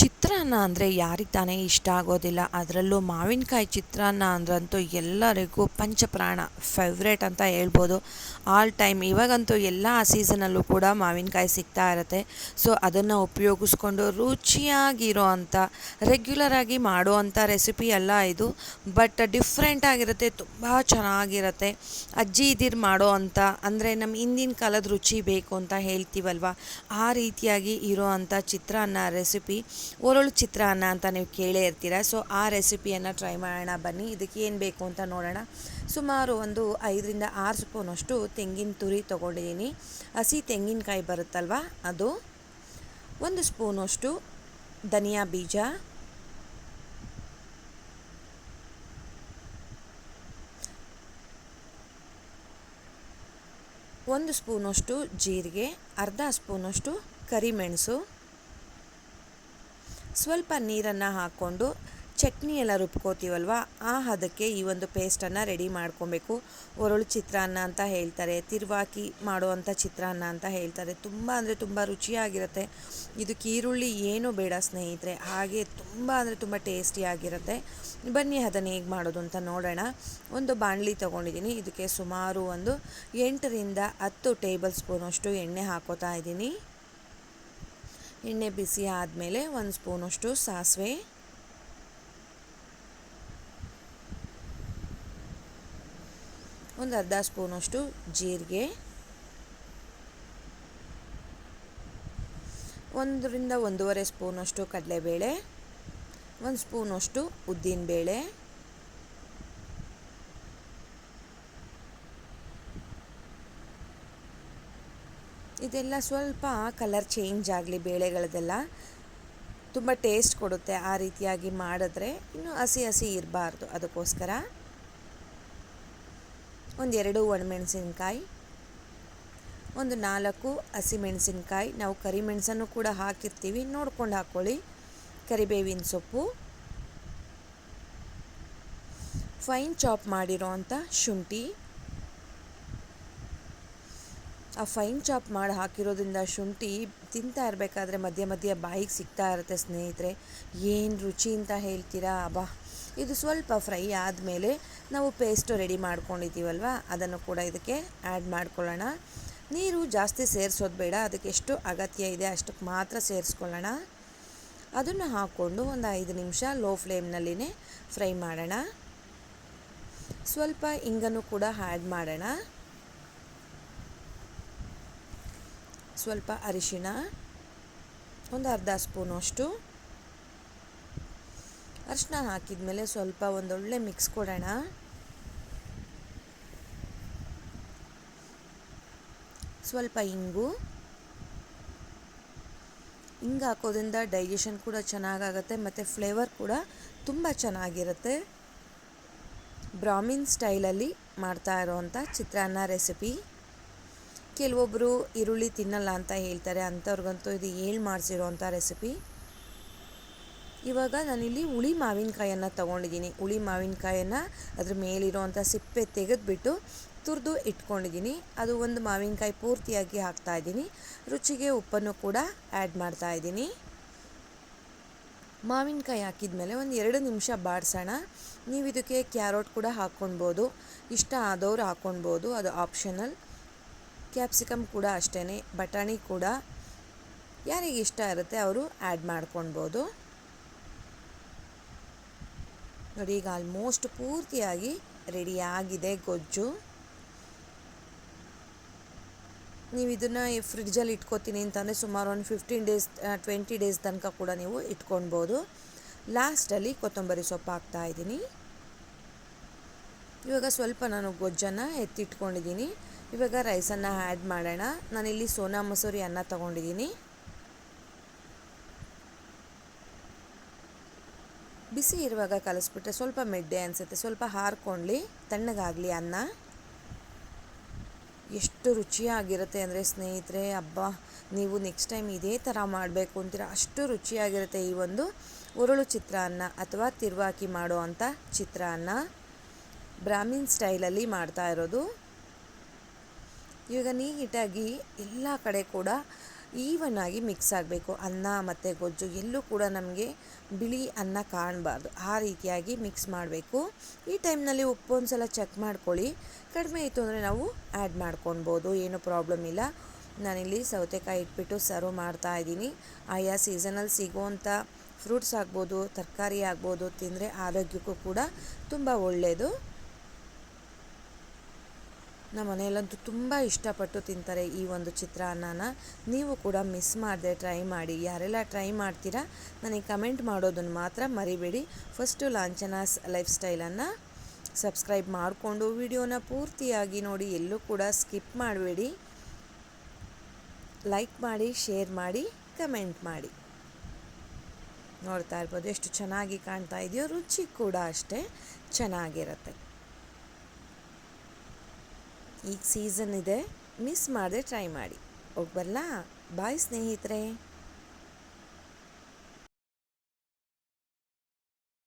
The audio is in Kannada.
ಚಿತ್ರಾನ್ನ ಅಂದರೆ ಯಾರಿಗೆ ತಾನೇ ಇಷ್ಟ ಆಗೋದಿಲ್ಲ. ಅದರಲ್ಲೂ ಮಾವಿನಕಾಯಿ ಚಿತ್ರಾನ್ನ ಅಂದ್ರಂತೂ ಎಲ್ಲರಿಗೂ ಪಂಚಪ್ರಾಣ ಫೇವ್ರೇಟ್ ಅಂತ ಹೇಳ್ಬೋದು. ಆಲ್ ಟೈಮ್ ಇವಾಗಂತೂ ಎಲ್ಲ ಸೀಸನಲ್ಲೂ ಕೂಡ ಮಾವಿನಕಾಯಿ ಸಿಗ್ತಾ ಇರುತ್ತೆ. ಸೊ ಅದನ್ನು ಉಪಯೋಗಿಸ್ಕೊಂಡು ರುಚಿಯಾಗಿರೋ ಅಂಥ ರೆಗ್ಯುಲರಾಗಿ ಮಾಡುವಂಥ ರೆಸಿಪಿ ಅಲ್ಲ ಇದು. ಬಟ್ ಡಿಫ್ರೆಂಟ್ ಆಗಿರುತ್ತೆ, ತುಂಬ ಚೆನ್ನಾಗಿರುತ್ತೆ. ಅಜ್ಜಿ ಇದಿರು ಮಾಡೋ ಅಂತ, ಅಂದರೆ ನಮ್ಮ ಹಿಂದಿನ ಕಾಲದ ರುಚಿ ಬೇಕು ಅಂತ ಹೇಳ್ತೀವಲ್ವ? ಆ ರೀತಿಯಾಗಿ ಇರೋ ಅಂಥ ಚಿತ್ರಾನ್ನ ರೆಸಿಪಿ ಒರಳು ಚಿತ್ರಾನ್ನ ಅಂತ ನೀವು ಕೇಳೇ ಇರ್ತೀರ. ಸೊ ಆ ರೆಸಿಪಿಯನ್ನು ಟ್ರೈ ಮಾಡೋಣ ಬನ್ನಿ. ಇದಕ್ಕೆ ಏನು ಬೇಕು ಅಂತ ನೋಡೋಣ. ಸುಮಾರು ಒಂದು ಐದರಿಂದ ಆರು ಸ್ಪೂನಷ್ಟು ತೆಂಗಿನ ತುರಿ ತೊಗೊಂಡಿದ್ದೀನಿ ಹಸಿ ತೆಂಗಿನಕಾಯಿ ಬರುತ್ತಲ್ವ? ಅದು ಒಂದು ಸ್ಪೂನಷ್ಟು ಧನಿಯಾ ಬೀಜ. ಒಂದು ಸ್ಪೂನಷ್ಟು ಜೀರಿಗೆ, ಅರ್ಧ ಸ್ಪೂನಷ್ಟು ಕರಿಮೆಣಸು. ಸ್ವಲ್ಪ ನೀರನ್ನು ಹಾಕ್ಕೊಂಡು ಚಟ್ನಿ ಎಲ್ಲ ರುಬ್ಕೋತೀವಲ್ವ? ಆ ಹದಕ್ಕೆ ಈ ಒಂದು ಪೇಸ್ಟನ್ನು ರೆಡಿ ಮಾಡ್ಕೊಬೇಕು. ಒರಳು ಚಿತ್ರಾನ್ನ ಅಂತ ಹೇಳ್ತಾರೆ, ತಿರುವಾಕಿ ಮಾಡುವಂಥ ಚಿತ್ರಾನ್ನ ಅಂತ ಹೇಳ್ತಾರೆ. ತುಂಬ ಅಂದರೆ ತುಂಬ ರುಚಿಯಾಗಿರುತ್ತೆ. ಇದಕ್ಕೆ ಈರುಳ್ಳಿ ಏನೂ ಬೇಡ ಸ್ನೇಹಿತರೆ, ಹಾಗೆ ತುಂಬ ಅಂದರೆ ತುಂಬ ಟೇಸ್ಟಿಯಾಗಿರುತ್ತೆ ಬನ್ನಿ ಅದನ್ನು ಹೇಗೆ ಮಾಡೋದು ಅಂತ ನೋಡೋಣ. ಒಂದು ಬಾಣಲಿ ತೊಗೊಂಡಿದ್ದೀನಿ. ಇದಕ್ಕೆ ಸುಮಾರು ಒಂದು ಎಂಟರಿಂದ ಹತ್ತು ಟೇಬಲ್ ಸ್ಪೂನಷ್ಟು ಎಣ್ಣೆ ಹಾಕೋತಾ ಇದ್ದೀನಿ. ಎಣ್ಣೆ ಬಿಸಿ ಆದಮೇಲೆ ಒಂದು ಸ್ಪೂನಷ್ಟು ಸಾಸಿವೆ. ಒಂದು ಅರ್ಧ ಸ್ಪೂನಷ್ಟು ಜೀರಿಗೆ. ಒಂದರಿಂದ ಒಂದೂವರೆ ಸ್ಪೂನಷ್ಟು ಕಡಲೆಬೇಳೆ. ಒಂದು ಸ್ಪೂನಷ್ಟು ಉದ್ದಿನಬೇಳೆ. ಇದೆಲ್ಲ ಸ್ವಲ್ಪ ಕಲರ್ ಚೇಂಜ್ ಆಗಲಿ ಬೇಳೆಗಳದೆಲ್ಲ. ತುಂಬ ಟೇಸ್ಟ್ ಕೊಡುತ್ತೆ ಆ ರೀತಿಯಾಗಿ ಮಾಡಿದ್ರೆ ಇನ್ನು ಹಸಿ ಹಸಿ ಇರಬಾರ್ದು ಅದಕ್ಕೋಸ್ಕರ. ಒಂದೆರಡು ಒಣಮೆಣಸಿನ್ಕಾಯಿ, ಒಂದು ನಾಲ್ಕು ಹಸಿಮೆಣಸಿನ್ಕಾಯಿ ನಾವು ಕರಿಮೆಣಸನ್ನು ಕೂಡ ಹಾಕಿರ್ತೀವಿ. ನೋಡ್ಕೊಂಡು ಹಾಕ್ಕೊಳ್ಳಿ ಕರಿಬೇವಿನ ಸೊಪ್ಪು. ಫೈನ್ ಚಾಪ್ ಮಾಡಿರೋ ಅಂಥ ಶುಂಠಿ. ಆ ಫೈನ್ ಚಾಪ್ ಮಾಡಿ ಹಾಕಿರೋದ್ರಿಂದ ಶುಂಠಿ ತಿಂತಾ ಇರಬೇಕಾದ್ರೆ ಮಧ್ಯ ಮಧ್ಯ ಬಾಯಿಗೆ ಸಿಗ್ತಾ ಇರುತ್ತೆ ಸ್ನೇಹಿತರೆ. ಏನು ರುಚಿ ಅಂತ ಹೇಳ್ತೀರಾ? ಅಬ್ಬಾ. ಇದು ಸ್ವಲ್ಪ ಫ್ರೈ ಆದಮೇಲೆ ನಾವು ಪೇಸ್ಟು ರೆಡಿ ಮಾಡ್ಕೊಂಡಿದ್ದೀವಲ್ವ? ಅದನ್ನು ಕೂಡ ಇದಕ್ಕೆ ಆ್ಯಡ್ ಮಾಡ್ಕೊಳ್ಳೋಣ. ನೀರು ಜಾಸ್ತಿ ಸೇರಿಸೋದು ಬೇಡ. ಅದಕ್ಕೆ ಎಷ್ಟು ಅಗತ್ಯ ಇದೆ ಅಷ್ಟಕ್ಕೆ ಮಾತ್ರ ಸೇರಿಸ್ಕೊಳ್ಳೋಣ. ಅದನ್ನು ಹಾಕ್ಕೊಂಡು ಒಂದು ಐದು ನಿಮಿಷ ಲೋ ಫ್ಲೇಮ್ನಲ್ಲಿನೇ ಫ್ರೈ ಮಾಡೋಣ. ಸ್ವಲ್ಪ ಇಂಗನ್ನು ಕೂಡ ಆ್ಯಡ್ ಮಾಡೋಣ. ಸ್ವಲ್ಪ ಅರಿಶಿಣ, ಒಂದು ಅರ್ಧ ಸ್ಪೂನಷ್ಟು ಅರಿಶಿನ ಹಾಕಿದ ಮೇಲೆ ಸ್ವಲ್ಪ ಒಂದೊಳ್ಳೆ ಮಿಕ್ಸ್ ಕೊಡೋಣ. ಸ್ವಲ್ಪ ಇಂಗು. ಹಿಂಗೆ ಹಾಕೋದ್ರಿಂದ ಡೈಜೆಷನ್ ಕೂಡ ಚೆನ್ನಾಗಾಗತ್ತೆ, ಮತ್ತು ಫ್ಲೇವರ್ ಕೂಡ ತುಂಬ ಚೆನ್ನಾಗಿರುತ್ತೆ. ಬ್ರಾಮಿನ್ ಸ್ಟೈಲಲ್ಲಿ ಮಾಡ್ತಾ ಇರೋವಂಥ ಚಿತ್ರಾನ್ನ ರೆಸಿಪಿ ಕೆಲವೊಬ್ಬರು ಈರುಳ್ಳಿ ತಿನ್ನಲ್ಲ ಅಂತ ಹೇಳ್ತಾರೆ, ಅಂಥವ್ರಿಗಂತೂ ಇದು ಏಳು ಮಾಡಿಸಿರುವಂಥ ರೆಸಿಪಿ ಇವಾಗ ನಾನಿಲ್ಲಿ ಹುಳಿ ಮಾವಿನಕಾಯನ್ನು ತೊಗೊಂಡಿದ್ದೀನಿ. ಹುಳಿ ಮಾವಿನಕಾಯನ್ನು ಅದ್ರ ಮೇಲಿರೋವಂಥ ಸಿಪ್ಪೆ ತೆಗೆದುಬಿಟ್ಟು ತುರಿದು ಇಟ್ಕೊಂಡಿದ್ದೀನಿ. ಅದು ಒಂದು ಮಾವಿನಕಾಯಿ ಪೂರ್ತಿಯಾಗಿ ಹಾಕ್ತಾಯಿದ್ದೀನಿ ರುಚಿಗೆ ಉಪ್ಪನ್ನು ಕೂಡ ಆ್ಯಡ್ ಮಾಡ್ತಾಯಿದ್ದೀನಿ ಮಾವಿನಕಾಯಿ ಹಾಕಿದ ಮೇಲೆ ಒಂದು ಎರಡು ನಿಮಿಷ ಬಾಡಿಸೋಣ. ನೀವು ಇದಕ್ಕೆ ಕ್ಯಾರೋಟ್ ಕೂಡ ಹಾಕ್ಕೊಳ್ಬೋದು ಇಷ್ಟ ಆದವರು ಹಾಕ್ಕೊಳ್ಬೋದು ಅದು ಆಪ್ಷನಲ್ ಕ್ಯಾಪ್ಸಿಕಮ್ ಕೂಡ ಅಷ್ಟೇ ಬಟಾಣಿ ಕೂಡ. ಯಾರಿಗೆ ಇಷ್ಟ ಇರುತ್ತೆ ಅವರು ಆ್ಯಡ್ ಮಾಡ್ಕೊಳ್ಬೋದು. ನೋಡಿ, ಈಗ ಆಲ್ಮೋಸ್ಟ್ ಪೂರ್ತಿಯಾಗಿ ರೆಡಿಯಾಗಿದೆ ಗೊಜ್ಜು. ನೀವು ಇದನ್ನು ಫ್ರಿಡ್ಜಲ್ಲಿ ಇಟ್ಕೋತೀನಿ ಅಂತಂದರೆ ಸುಮಾರು ಒಂದು ಫಿಫ್ಟೀನ್ ಡೇಸ್ ಟ್ವೆಂಟಿ ಡೇಸ್ ತನಕ ಕೂಡ ನೀವು ಇಟ್ಕೊಳ್ಬೋದು. ಲಾಸ್ಟಲ್ಲಿ ಕೊತ್ತಂಬರಿ ಸೊಪ್ಪು ಹಾಕ್ತಾಯಿದ್ದೀನಿ ಇವಾಗ ಸ್ವಲ್ಪ ನಾನು ಗೊಜ್ಜನ್ನು ಎತ್ತಿಟ್ಕೊಂಡಿದ್ದೀನಿ. ಇವಾಗ ರೈಸನ್ನು ಆ್ಯಡ್ ಮಾಡೋಣ. ನಾನಿಲ್ಲಿ ಸೋನಾ ಮಸೂರಿ ಅನ್ನ ತಗೊಂಡಿದ್ದೀನಿ. ಬಿಸಿ ಇರುವಾಗ ಕಲಿಸ್ಬಿಟ್ರೆ ಸ್ವಲ್ಪ ಮೆಡ್ಡೆ ಅನಿಸುತ್ತೆ. ಸ್ವಲ್ಪ ಹಾರ್ಕೊಳ್ಳಿ ತಣ್ಣಗಾಗಲಿ ಅನ್ನ. ಎಷ್ಟು ರುಚಿಯಾಗಿರುತ್ತೆ ಅಂದರೆ ಸ್ನೇಹಿತರೆ ಹಬ್ಬ ನೀವು ನೆಕ್ಸ್ಟ್ ಟೈಮ್ ಇದೇ ಥರ ಮಾಡಬೇಕು ಅಂತೀರ. ಅಷ್ಟು ರುಚಿಯಾಗಿರುತ್ತೆ ಈ ಒಂದು ಉರುಳು ಚಿತ್ರಾನ್ನ ಅಥವಾ ತಿರುವಾಕಿ ಮಾಡೋ ಅಂಥ ಚಿತ್ರಾನ್ನ. ಬ್ರಾಹ್ಮಿನ್ ಸ್ಟೈಲಲ್ಲಿ ಮಾಡ್ತಾ ಇರೋದು. ಇವಾಗ ನೀಟಾಗಿ ಎಲ್ಲ ಕಡೆ ಕೂಡ ಈವನ್ ಆಗಿ ಮಿಕ್ಸ್ ಆಗಬೇಕು. ಅನ್ನ ಮತ್ತು ಗೊಜ್ಜು ಎಲ್ಲೂ ಕೂಡ ನಮಗೆ ಬಿಳಿ ಅನ್ನ ಕಾಣಬಾರ್ದು. ಆ ರೀತಿಯಾಗಿ ಮಿಕ್ಸ್ ಮಾಡಬೇಕು. ಈ ಟೈಮ್ನಲ್ಲಿ ಉಪ್ಪು ಒಂದು ಸಲ ಚೆಕ್ ಮಾಡ್ಕೊಳ್ಳಿ. ಕಡಿಮೆ ಇತ್ತು ಅಂದರೆ ನಾವು ಆ್ಯಡ್ ಮಾಡ್ಕೊಳ್ಬೋದು. ಏನೂ ಪ್ರಾಬ್ಲಮ್ ಇಲ್ಲ. ನಾನಿಲ್ಲಿ ಸೌತೆಕಾಯಿ ಇಟ್ಬಿಟ್ಟು ಸರ್ವ್ ಮಾಡ್ತಾ ಇದ್ದೀನಿ. ಆಯಾ ಸೀಸನಲ್ಲಿ ಸಿಗೋವಂಥ ಫ್ರೂಟ್ಸ್ ಆಗ್ಬೋದು, ತರಕಾರಿ ಆಗ್ಬೋದು ತಿಂದರೆ ಆರೋಗ್ಯಕ್ಕೂ ಕೂಡ ತುಂಬ ಒಳ್ಳೆಯದು ನಮ್ಮ ಮನೆಯಲ್ಲಂತೂ ತುಂಬ ಇಷ್ಟಪಟ್ಟು ತಿಂತಾರೆ ಈ ಒಂದು ಚಿತ್ರಾನ್ನನ ನೀವು ಕೂಡ ಮಿಸ್ ಮಾಡದೆ ಟ್ರೈ ಮಾಡಿ. ಯಾರೆಲ್ಲ ಟ್ರೈ ಮಾಡ್ತೀರಾ, ನನಗೆ ಕಮೆಂಟ್ ಮಾಡೋದನ್ನು ಮಾತ್ರ ಮರಿಬೇಡಿ. ಫಸ್ಟು ಲಾಂಛನಾಸ್ ಲೈಫ್ ಸ್ಟೈಲನ್ನು ಸಬ್ಸ್ಕ್ರೈಬ್ ಮಾಡಿಕೊಂಡು ವಿಡಿಯೋನ ಪೂರ್ತಿಯಾಗಿ ನೋಡಿ, ಎಲ್ಲೂ ಕೂಡ ಸ್ಕಿಪ್ ಮಾಡಬೇಡಿ. ಲೈಕ್ ಮಾಡಿ ಶೇರ್ ಮಾಡಿ ಕಮೆಂಟ್ ಮಾಡಿ. ನೋಡ್ತಾ ಇರ್ಬೋದು, ಎಷ್ಟು ಚೆನ್ನಾಗಿ ಕಾಣ್ತಾ ಇದೆಯೋ, ರುಚಿ ಕೂಡ ಅಷ್ಟೇ ಚೆನ್ನಾಗಿರುತ್ತೆ. ಈಗ ಸೀಸನ್ ಇದೆ. ಮಿಸ್ ಮಾಡದೆ ಟ್ರೈ ಮಾಡಿ. ಹೋಗ್ಬರಲಾ ಬಾಯ್ ಸ್ನೇಹಿತರೆ.